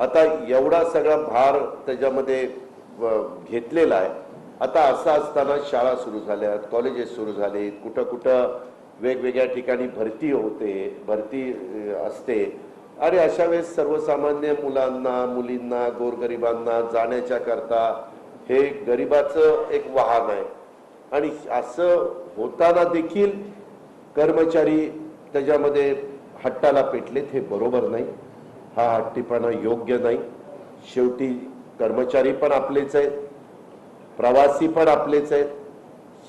आता एवढा सगळा भार त्याच्यामध्ये घेतलेला आहे. आता असं असताना शाळा सुरू झाल्यात कॉलेजेस सुरू झाले कुठं कुठं वेगवेगळ्या ठिकाणी भरती होते भरती असते. आणि अशा वेळेस सर्वसामान्य मुलांना मुलींना गोरगरिबांना जाण्याच्या करता हे गरिबाचं एक वाहन आहे. आणि असं होताना देखील कर्मचारी त्याच्यामध्ये हट्टाला पेटलेत हे बरोबर नाही. हा हट्टीपणा योग्य नाही. शेवटी कर्मचारी पण आपलेच आहेत. प्रवासी पण आपलेच आहेत.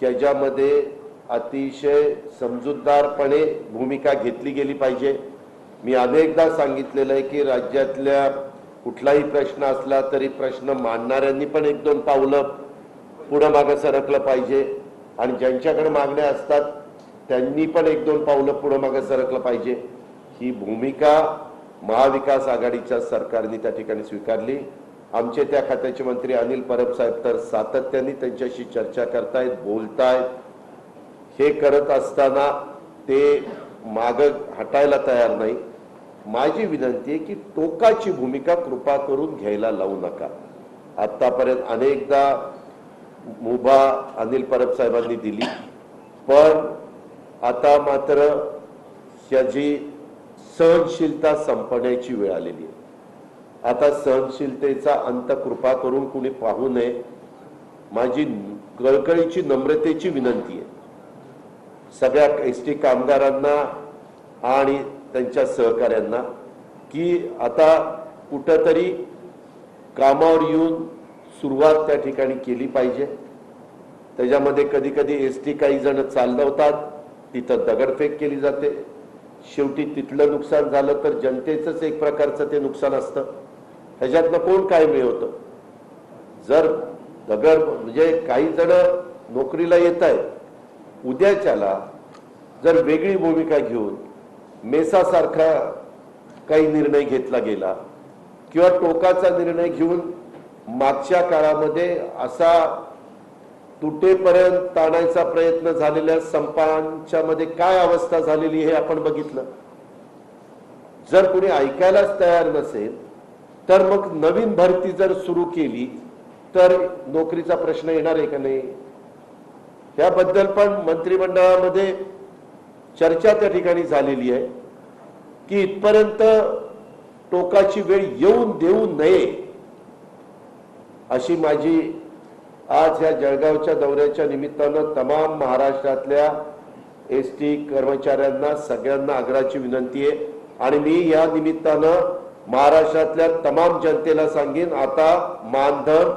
ह्याच्यामध्ये अतिशय समजूतदारपणे भूमिका घेतली गेली पाहिजे. मी अनेकदा सांगितलेलं आहे की राज्यातल्या कुठलाही प्रश्न असला तरी प्रश्न मांडणाऱ्यांनी पण एक दोन पावलं पुढं मागं सरकलं पाहिजे. आणि ज्यांच्याकडे मागण्या असतात त्यांनी पण एक दोन पावलं पुढं मागं सरकलं पाहिजे. ही भूमिका महाविकास आघाडीच्या सरकारने त्या ठिकाणी स्वीकारली. आमचे त्या खात्याचे मंत्री अनिल परब साहेब तर सातत्याने त्यांच्याशी चर्चा करतायत बोलतायत. हे करत असताना ते माग हटायला तयार नाही. माझी विनंती आहे की टोकाची भूमिका कृपा करून घ्यायला लावू नका. आतापर्यंत अनेकदा मुभा अनिल परब साहेबांनी दिली पण आता मात्र ह्याची सहनशीलता संपण्याची वेळ आलेली आहे. आता सहनशीलतेचा अंत कृपा करून कुणी पाहू नये माझी कळकळीची नम्रतेची विनंती आहे. सगळ्या एस टी कामगारांना आणि त्यांच्या सहकाऱ्यांना की आता कुठंतरी कामावर येऊन सुरुवात त्या ठिकाणी केली पाहिजे. त्याच्यामध्ये कधी कधी एस टी काही जण चालवतात तिथं दगडफेक केली जाते. शेवटी तिथलं नुकसान झालं तर जनतेचंच एक प्रकारचं ते नुकसान असतं. ह्याच्यातनं कोण काय मिळवतं? जर दगड म्हणजे काही जण नोकरीला येत आहेत उद्याच्याला जर वेगळी भूमिका घेऊन मेसासारखा काही निर्णय घेतला गेला किंवा टोकाचा निर्णय घेऊन मागच्या काळामध्ये असा तुटेपर्यंत ताणायचा प्रयत्न झालेल्या संपांच्या मध्ये काय अवस्था झालेली हे आपण बघितलं. जर कोणी ऐकायलाच तयार नसेल तर मग नवीन भरती जर सुरू केली तर नोकरीचा प्रश्न येणार आहे का नाही? याबद्दल पण मंत्रिमंडळामध्ये चर्चा त्या ठिकाणी झालेली आहे की इथपर्यंत टोकाची वेळ येऊन देऊ नये अशी माझी आज या जळगावच्या दौऱ्याच्या निमित्तानं तमाम महाराष्ट्रातल्या एस टी कर्मचाऱ्यांना सगळ्यांना आग्रहाची विनंती आहे. आणि मी या निमित्तानं महाराष्ट्रातल्या तमाम जनतेला सांगेन आता मानधन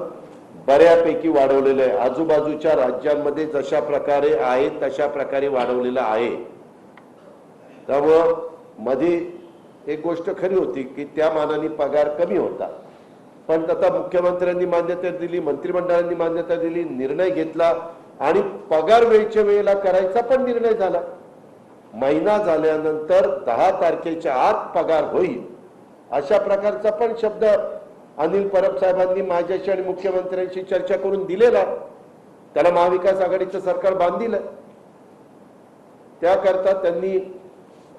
बऱ्यापैकी वाढवलेलं आहे. आजूबाजूच्या राज्यांमध्ये जशा प्रकारे आहे तशा प्रकारे वाढवलेलं आहे. त्यामुळं मध्ये एक गोष्ट खरी होती की त्या मानाने पगार कमी होता. पण आता मुख्यमंत्र्यांनी मान्यता दिली मंत्रिमंडळांनी मान्यता दिली निर्णय घेतला आणि पगार वेळच्या वेळेला करायचा पण निर्णय झाला. महिना झाल्यानंतर दहा तारखेच्या आत पगार होईल अशा प्रकारचा पण शब्द अनिल परब साहेबांनी माझ्याशी आणि मुख्यमंत्र्यांशी चर्चा करून दिलेला. त्याला महाविकास आघाडीचं सरकार बांधिलं. त्याकरता त्यांनी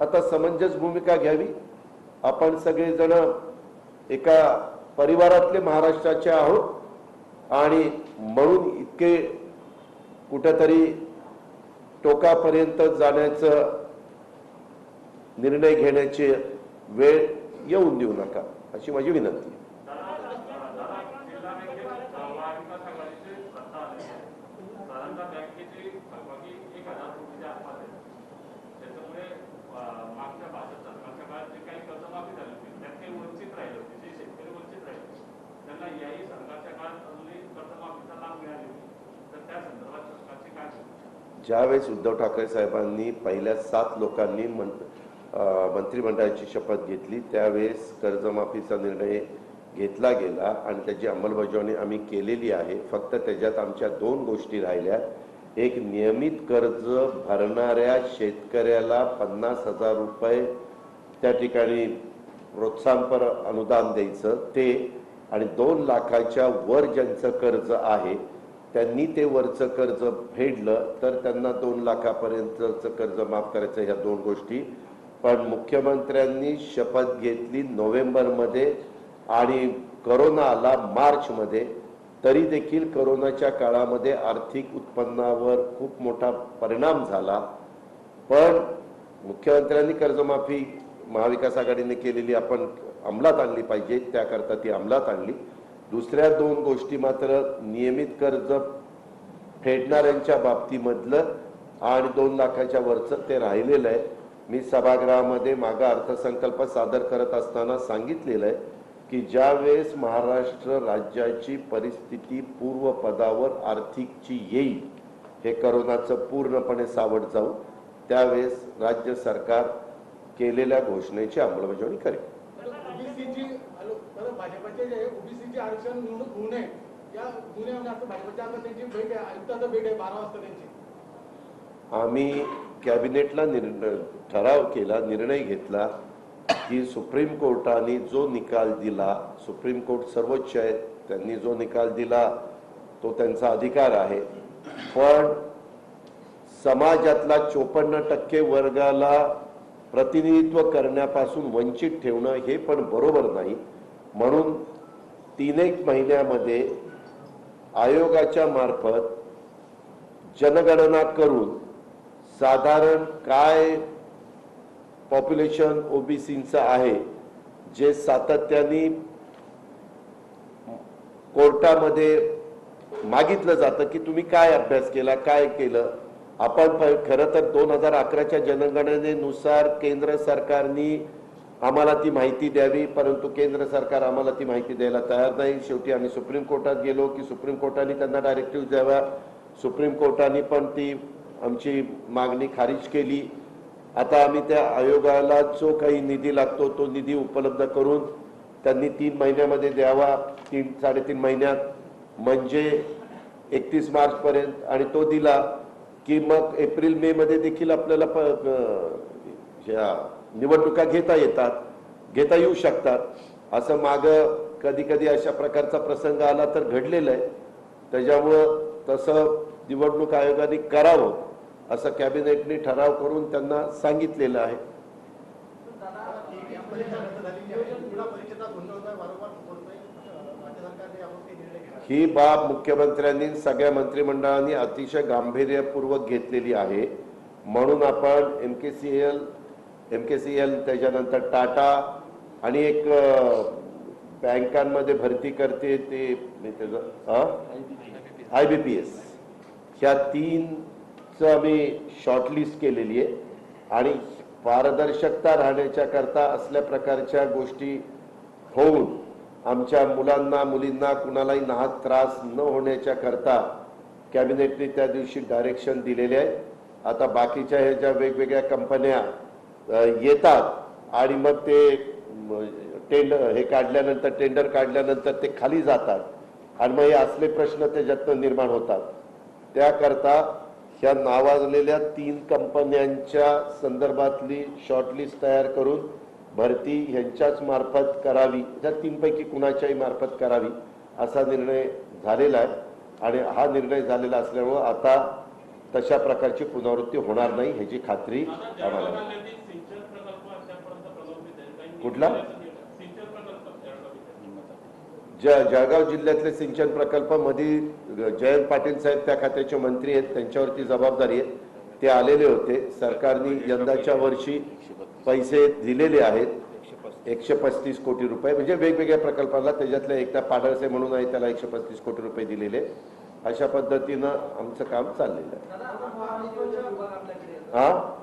आता समंजस भूमिका घ्यावी. आपण सगळेजण एका परिवारातले महाराष्ट्राचे आहोत आणि म्हणून इतके कुठेतरी टोकापर्यंत जाण्याचं निर्णय घेण्याची वेळ येऊन देऊ नका अशी माझी विनंती आहे जिल्हा बँकेत महाविकास आघाडीचे सत्ता आली आहे साधारणतः बँकेची थकबाकी एक हजार कोटीच्या आसपास आहे त्याच्यामुळे अं, मागच्या भाजप सरकारच्या काळात जे काही कर्जमाफी झाली होती त्यात काही वंचित राहिले होते जे शेतकरी वंचित राहिले होते. त्यांना याही सरकारच्या काळात अजूनही कर्जमाफीचा लाभ मिळाले होते तर त्या संदर्भात सरकारची काय भूमिका? ज्यावेळेस उद्धव ठाकरे साहेबांनी पहिल्या सात लोकांनी मं- मंत्रिमंडळाची शपथ घेतली त्यावेळेस कर्जमाफीचा निर्णय घेतला गेला आणि त्याची अंमलबजावणी आम्ही केलेली आहे. फक्त त्याच्यात आमच्या दोन गोष्टी राहिल्या. एक नियमित कर्ज भरणाऱ्या शेतकऱ्याला पन्नास हजार रुपये त्या ठिकाणी प्रोत्साहनपर अनुदान द्यायचं ते आणि दोन लाखाच्या वर ज्यांचं कर्ज आहे त्यांनी ते वरचं कर्ज फेडलं तर त्यांना दोन लाखापर्यंतचं कर्ज माफ करायचं ह्या दोन गोष्टी. पण मुख्यमंत्र्यांनी शपथ घेतली नोव्हेंबरमध्ये आणि करोना आला मार्चमध्ये तरी देखील करोनाच्या काळामध्ये आर्थिक उत्पन्नावर खूप मोठा परिणाम झाला. पण मुख्यमंत्र्यांनी कर्जमाफी महाविकास आघाडीने केलेली आपण अंमलात आणली पाहिजे त्याकरता ती अंमलात आणली. दुसऱ्या दोन गोष्टी मात्र नियमित कर्ज फेडणाऱ्यांच्या बाबतीमधलं आणि दोन लाखाच्या वरचं ते राहिलेलं आहे. मी सभागृहामध्ये मागा अर्थसंकल्प सादर करत असताना सांगितलेलं आहे की ज्यावेळेस महाराष्ट्र राज्याची परिस्थिती पूर्वपदावर आर्थिकची येईल हे करोनाचं पूर्णपणे सावट जाऊ त्यावेळेस राज्य सरकार केलेल्या घोषणेची अंमलबजावणी करेल. ओबीसीची आरक्षण निवडणूक होऊ नये. या होऊ असं भाजपच्या आता त्यांची भेट आहे. आयुक्ताचं भेट आहे. बारा वाजता त्यांची. आम्ही कॅबिनेटला निर्णय ठराव केला निर्णय घेतला की सुप्रीम कोर्टाने जो निकाल दिला सुप्रीम कोर्ट सर्वोच्च आहे त्यांनी जो निकाल दिला तो त्यांचा अधिकार आहे. पण समाजातला चोपन्न टक्के वर्गाला प्रतिनिधित्व करण्यापासून वंचित ठेवणं हे पण बरोबर नाही. म्हणून तीन एक महिन्यामध्ये आयोगाच्या मार्फत जनगणना करून साधारण काय पॉप्युलेशन ओबीसीचं आहे जे सातत्याने कोर्टामध्ये मागितलं जातं की तुम्ही काय अभ्यास केला काय केलं? आपण खरं तर दोन हजार अकराच्या जनगणनेनुसार केंद्र सरकारनी आम्हाला ती माहिती द्यावी परंतु केंद्र सरकार आम्हाला ती माहिती द्यायला तयार नाही. शेवटी आम्ही सुप्रीम कोर्टात गेलो की सुप्रीम कोर्टाने त्यांना डायरेक्टिव्ह द्यावा. सुप्रीम कोर्टाने पण ती आमची मागणी खारिज केली. आता आम्ही त्या आयोगाला जो काही निधी लागतो तो निधी उपलब्ध करून त्यांनी तीन महिन्यामध्ये द्यावा. तीन साडेतीन महिन्यात. म्हणजे एकतीस मार्चपर्यंत. आणि तो दिला की मग एप्रिल मे मध्ये देखील आपल्याला प- ह्या निवडणुका घेता येतात घेता येऊ शकतात. असं मागं कधी कधी अशा प्रकारचा प्रसंग आला तर घडलेलं आहे. त्याच्यामुळं तसं निवडणूक आयोगाने करावं असं कॅबिनेटने ठराव करून त्यांना सांगितलेलं आहे. ही बाब मुख्यमंत्र्यांनी सगळ्या मंत्रिमंडळाने अतिशय गांभीर्यपूर्वक घेतलेली आहे. म्हणून आपण M K C L M K C L त्याच्यानंतर टाटा आणि एक बँकांमध्ये भरती करते ते आय बी पी एस. ह्या तीनचं आम्ही शॉर्टलिस्ट केलेली आहे. आणि पारदर्शकता राहण्याच्या करता असल्या प्रकारच्या गोष्टी होऊन आमच्या मुलांना मुलींना कुणालाही नाहत त्रास न होण्याच्या करता कॅबिनेटने त्या दिवशी डायरेक्शन दिलेले आहे. आता बाकीच्या ह्या ज्या वेगवेगळ्या कंपन्या येतात. आणि मग ते टेंडर हे काढल्यानंतर टेंडर काढल्यानंतर ते खाली जातात. आणि मग हे असले प्रश्न त्याच्यातनं निर्माण होतात. त्याकरता ह्या नावाजलेल्या तीन कंपन्यांच्या संदर्भातली शॉर्टलिस्ट तयार करून भरती ह्यांच्याच मार्फत करावी. त्या तीनपैकी कुणाच्याही मार्फत करावी असा निर्णय झालेला आहे. आणि हा निर्णय झालेला असल्यामुळं आता तशा प्रकारची पुनरावृत्ती होणार नाही ह्याची खात्री आम्हाला कुठला? ज जळगाव जिल्ह्यातले सिंचन प्रकल्पमध्ये जयंत पाटील साहेब त्या खात्याचे मंत्री आहेत त्यांच्यावरती जबाबदारी आहे ते आलेले होते. सरकारने यंदाच्या वर्षी पैसे दिलेले आहेत. एकशे पस्तीस. कोटी रुपये म्हणजे वेगवेगळ्या प्रकल्पाला त्याच्यातल्या एकदा पाडळसे म्हणून आहे त्याला एकशे पस्तीस कोटी रुपये दिलेले. अशा पद्धतीनं आमचं काम चाललेलं आहे. हा.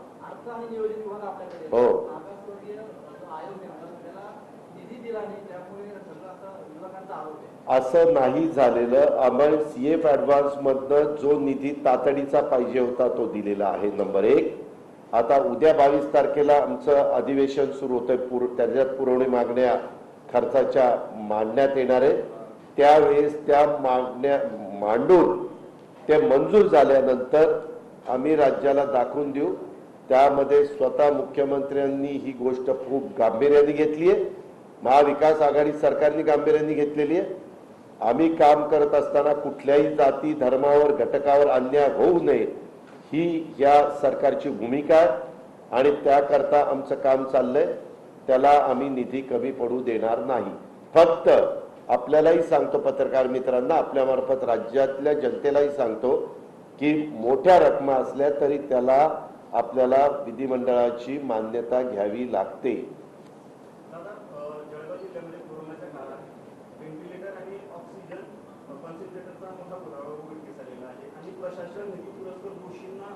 हो. असं नाही झालेलं. आम्हाला सी एफ ऍडव्हान्स मधनं जो निधी तातडीचा पाहिजे होता तो दिलेला आहे. नंबर एक. आता उद्या बावीस तारखेला आमचं अधिवेशन सुरू होतंय. पुर त्याच्यात पुरवणी मागण्या खर्चाच्या मांडण्यात येणार आहे त्यावेळेस त्या मागण्या मांडून ते मंजूर झाल्यानंतर आम्ही राज्याला दाखवून देऊ. त्यामध्ये स्वतः मुख्यमंत्र्यांनी ही गोष्ट खूप गांभीर्याने घेतली आहे. महाविकास आघाडी सरकारने गांभीर्याने घेतलेली आहे. आम्ही काम करत असताना कुठल्याही जाती धर्मावर घटकावर अन्याय होऊ नये ही या सरकारची भूमिका आहे. आणि त्याकरता आमचं काम चाललंय. त्याला आम्ही निधी कमी पडू देणार नाही. फक्त आपल्यालाही सांगतो पत्रकार मित्रांना आपल्या मार्फत राज्यातल्या जनतेलाही सांगतो की मोठ्या रकमा असल्या तरी त्याला आपल्याला विधिमंडळाची मान्यता घ्यावी लागते प्रशासन निधी पुरस्कार दोषींना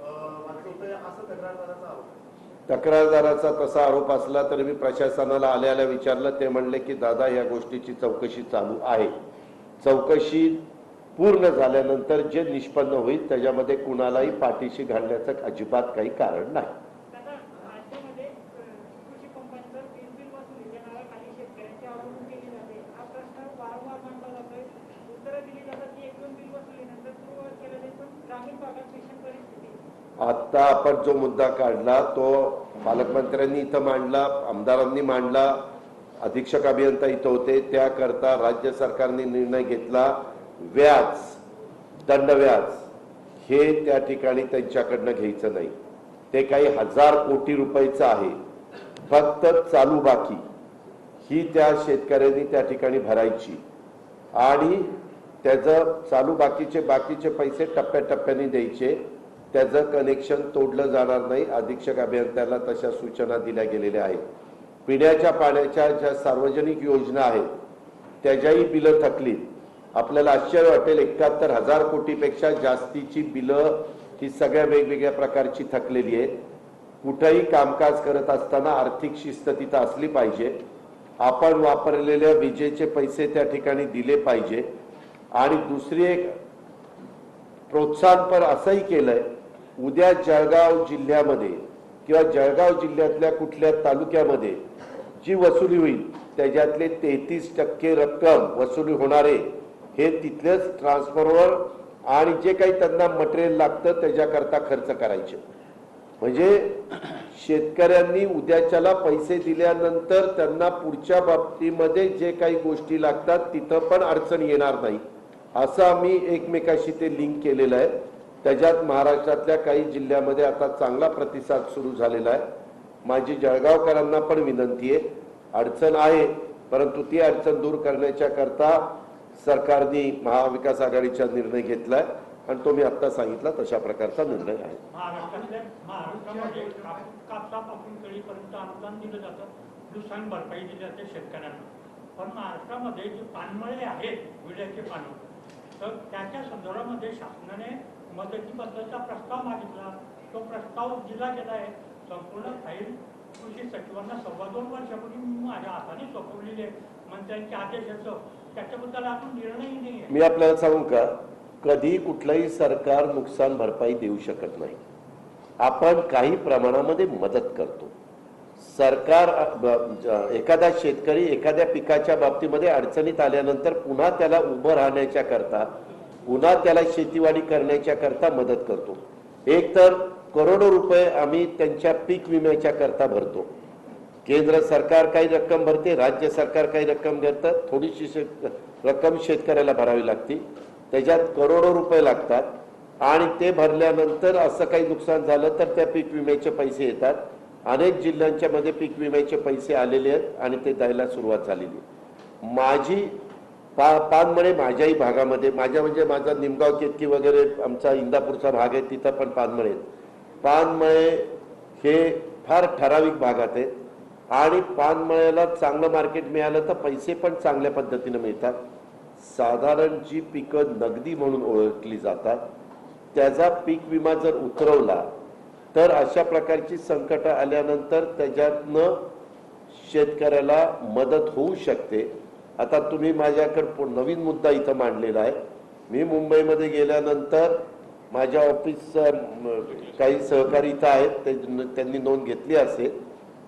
अ, वाचवतंय असं तक्रारदाराचा आरोप आहे. तक्रारदाराचा तसा आरोप असला तरी मी प्रशासनाला आल्या आल्या विचारलं ते म्हणले की दादा या गोष्टीची चौकशी चालू आहे. चौकशी पूर्ण झाल्यानंतर जे निष्पन्न होईल त्याच्यामध्ये कुणालाही पाठीशी घालण्याचं अजिबात काही कारण नाही दादा राज्यामध्ये अ, कृषी पंपांचं वीज बिल वसुली या नावाखाली शेतकऱ्यांची अवलंबून केली जाते हा प्रश्न वारंवार मांडला जातोय उत्तरं दिली जातात की एक दोन बिल वसुलीनंतर सुरुवात केलं जाईल पण ग्रामीण भागात भीषण परिस्थिती आता आपण जो मुद्दा काढला तो पालकमंत्र्यांनी इथं मांडला आमदारांनी मांडला अधीक्षक अभियंता इथं होते त्याकरता राज्य सरकारने निर्णय घेतला व्याज दंड व्याज हे त्या ठिकाणी त्यांच्याकडनं घ्यायचं नाही. ते काही हजार कोटी रुपयाचं आहे. फक्त चालू बाकी ही त्या शेतकऱ्यांनी त्या ठिकाणी भरायची. आणि त्याचं चालू बाकीचे बाकीचे पैसे टप्प्याटप्प्याने द्यायचे. त्याचं कनेक्शन तोडलं जाणार नाही. अधीक्षक अभियंत्याला तशा सूचना दिल्या गेलेल्या आहेत. पिण्याच्या पाण्याच्या ज्या सार्वजनिक योजना आहेत त्याच्याही बिलं थकलीत. आपल्याला आश्चर्य वाटेल एकाहत्तर हजार कोटीपेक्षा जास्तीची बिलं ही सगळ्या वेगवेगळ्या प्रकारची थकलेली आहेत. कुठंही कामकाज करत असताना आर्थिक शिस्त तिथं असली पाहिजे. आपण वापरलेल्या विजेचे पैसे त्या ठिकाणी दिले पाहिजे. आणि दुसरी एक प्रोत्साहनपर असंही केलंय उद्या जळगाव जिल्ह्यामध्ये किंवा जळगाव जिल्ह्यातल्या कुठल्या तालुक्यामध्ये जी वसुली होईल त्याच्यातले तेहतीस टक्के रक्कम वसुली होणारे हे तिथलेच ट्रान्सफरवर आणि जे काही त्यांना मटेरियल लागतं त्याच्याकरता खर्च करायचे. म्हणजे शेतकऱ्यांनी उद्याच्याला पैसे दिल्यानंतर त्यांना पुढच्या बाबतीमध्ये जे काही गोष्टी लागतात तिथं पण अडचण येणार नाही. असं आम्ही एकमेकाशी ते लिंक केलेलं आहे. त्याच्यात महाराष्ट्रातल्या काही जिल्ह्यामध्ये आता चांगला प्रतिसाद सुरू झालेला आहे. माझी जळगावकरांना पण विनंती आहे. अडचण आहे परंतु ती अडचण दूर करण्याच्या करता सरकारने महाविकास आघाडीचा निर्णय घेतलाय आणि तो मी आत्ता सांगितला तशा प्रकारचा निर्णय आहे. शेतकऱ्यांना. पण महाराष्ट्रामध्ये जे पानमळे आहेत विड्याचे पानं तर त्याच्या संदर्भामध्ये शासनाने मदतीबद्दलचा प्रस्ताव मागितला. तो प्रस्ताव दिला गेला आहे. संपूर्ण फाईल कृषी सचिवांना सव्वा दोन वर्षापूर्वी मी माझ्या हाताने सोपवलेली आहे. मंत्र्यांचे आदेश येतो त्याच्याबद्दल आपण निर्णयही नाही आहे. मी आपल्याला सांगू का? कधी कुठलंही सरकार नुकसान भरपाई देऊ शकत नाही. आपण काही प्रमाणामध्ये मदत करतो. सरकार एखादा शेतकरी एखाद्या पिकाच्या बाबतीमध्ये अडचणीत आल्यानंतर पुन्हा त्याला उभं राहण्याच्या करता पुन्हा त्याला शेतीवाडी करण्याच्या करता मदत करतो. एक तर करोडो रुपये आम्ही त्यांच्या पीक विम्याच्या करता भरतो. केंद्र सरकार काही रक्कम भरते राज्य सरकार काही रक्कम भरतं थोडीशी शेत रक्कम शेतकऱ्याला भरावी लागते. त्याच्यात करोडो रुपये लागतात आणि ते भरल्यानंतर असं काही नुकसान झालं तर त्या पीक विम्याचे पैसे येतात. अनेक जिल्ह्यांच्या मध्ये पीक विम्याचे पैसे आलेले आहेत आणि ते द्यायला सुरुवात झालेली आहे. माझी पा पानमळे माझ्याही भागामध्ये माझ्या म्हणजे माझा निमगाव केतकी वगैरे आमचा इंदापूरचा भाग आहे तिथं पण पानमळे पानमळे हे फार ठराविक भागात आहे आणि पानमळ्याला चांगलं मार्केट मिळालं तर पैसे पण चांगल्या पद्धतीनं मिळतात. साधारण जी पिकं नगदी म्हणून ओळखली जातात त्याचा पीक विमा जर उतरवला तर अशा प्रकारची संकट आल्यानंतर त्याच्यातनं शेतकऱ्याला मदत होऊ शकते. आता तुम्ही माझ्याकडे पु- नवीन मुद्दा इथं मांडलेला आहे. मी मुंबईमध्ये गेल्यानंतर माझ्या ऑफिसचा काही सहकारी इथं आहेत ते त्यांनी नोंद घेतली असेल.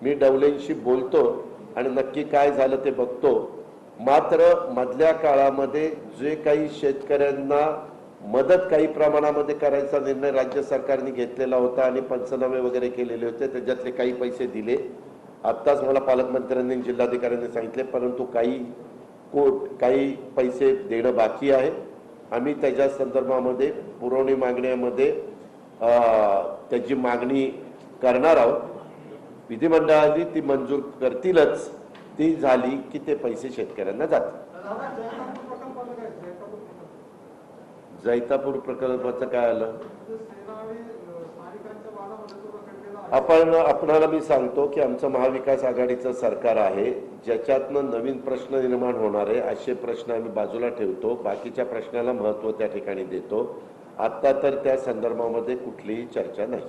मी डवलेंशी बोलतो आणि नक्की काय झालं ते बघतो. मात्र मधल्या काळामध्ये जे काही शेतकऱ्यांना मदत काही प्रमाणामध्ये करायचा निर्णय राज्य सरकारने घेतलेला होता आणि पंचनामे वगैरे केलेले होते त्याच्यातले काही पैसे दिले. आत्ताच मला पालकमंत्र्यांनी जिल्हाधिकाऱ्यांनी सांगितले परंतु काही कोट काही पैसे देणं बाकी आहे. आम्ही त्याच्या संदर्भामध्ये पुरवणी मागण्यामध्ये त्याची मागणी करणार आहोत. विधिमंडळाने ती मंजूर करतीलच. ती झाली की ते पैसे शेतकऱ्यांना जातील. जैतापूर प्रकल्पाचं काय आलं? आपण आपणाला मी सांगतो की आमचं महाविकास आघाडीचं सरकार आहे ज्याच्यातनं नवीन प्रश्न निर्माण होणार आहे असे प्रश्न आम्ही बाजूला ठेवतो बाकीच्या प्रश्नाला महत्त्व त्या ठिकाणी देतो. आत्ता तर त्या संदर्भामध्ये कुठलीही चर्चा नाही?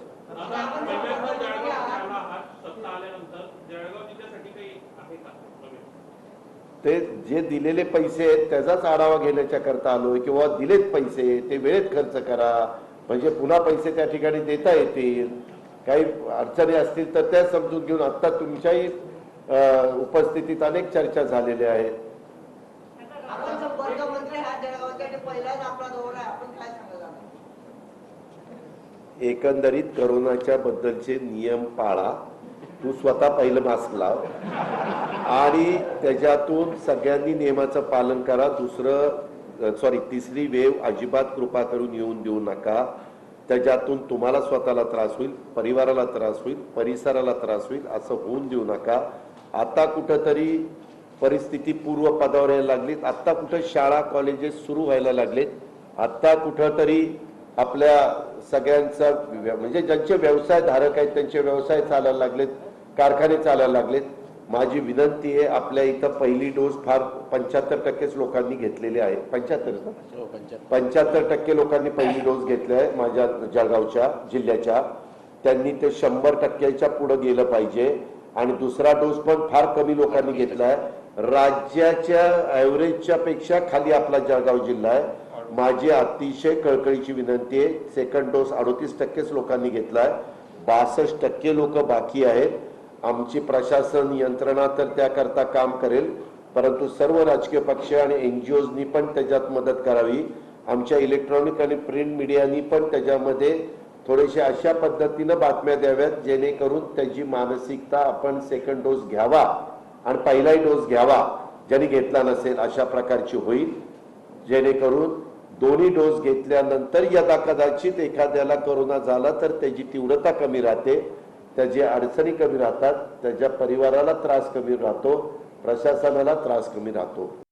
ते जे दिलेले पैसे आहेत त्याचाच आढावा घेण्याच्या करता आलोय किंवा दिलेत पैसे ते वेळेत खर्च करा म्हणजे पुन्हा पैसे त्या ठिकाणी देता येतील. काही अडचणी असतील तर त्या समजून घेऊन आता तुमच्याही उपस्थितीत अनेक चर्चा झालेल्या आहेत. एकंदरीत करोनाच्या बद्दलचे नियम पाळा. तू स्वतः पहिलं मास्क लाव. आणि त्याच्यातून सगळ्यांनी नियमाचं पालन करा. दुसरं सॉरी तिसरी वेव अजिबात कृपा करून येऊन देऊ नका. त्याच्यातून तुम्हाला स्वतःला त्रास होईल परिवाराला त्रास होईल परिसराला त्रास होईल असं होऊन देऊ नका. आता कुठंतरी परिस्थिती पूर्व पदावर यायला लागलीत. आत्ता कुठं शाळा कॉलेजेस सुरू व्हायला लागलेत. आत्ता कुठंतरी आपल्या सगळ्यांचा व्य- म्हणजे ज्यांचे व्यवसाय धारक आहेत त्यांचे व्यवसाय चालायला लागलेत कारखाने चालायला लागलेत. माझी विनंती आहे आपल्या इथं पहिली डोस फार पंच्याहत्तर टक्केच लोकांनी घेतलेली आहे. पंच्याहत्तर पंच्याहत्तर. टक्के लोकांनी पहिली डोस घेतली आहे माझ्या जळगावच्या जिल्ह्याच्या. त्यांनी ते शंभर टक्क्याच्या पुढे गेलं पाहिजे. आणि दुसरा डोस पण फार कमी लोकांनी घेतलाय राज्याच्या ॲव्हरेजच्या पेक्षा खाली आपला जळगाव जिल्हा आहे. माझी अतिशय कळकळीची विनंती आहे सेकंड डोस अडोतीस टक्केच लोकांनी घेतलाय बासष्ट टक्के लोक बाकी आहेत. आमची प्रशासन यंत्रणा तर त्याकरता काम करेल परंतु सर्व राजकीय पक्ष आणि एन जी ओजनी पण त्याच्यात मदत करावी. आमच्या इलेक्ट्रॉनिक आणि प्रिंट मीडियानी पण त्याच्यामध्ये थोडेसे अशा पद्धतीनं बातम्या द्याव्यात जेणेकरून त्याची मानसिकता आपण सेकंड डोस घ्यावा आणि पहिलाही डोस घ्यावा ज्यांनी घेतला नसेल अशा प्रकारची होईल. जेणेकरून दोन्ही डोस घेतल्यानंतर यदा कदाचित एखाद्याला करोना झाला तर त्याची तीव्रता कमी राहते. त्याची अडचणी कमी राहतात त्याच्या परिवाराला त्रास कमी राहतो प्रशासनाला त्रास कमी राहतो.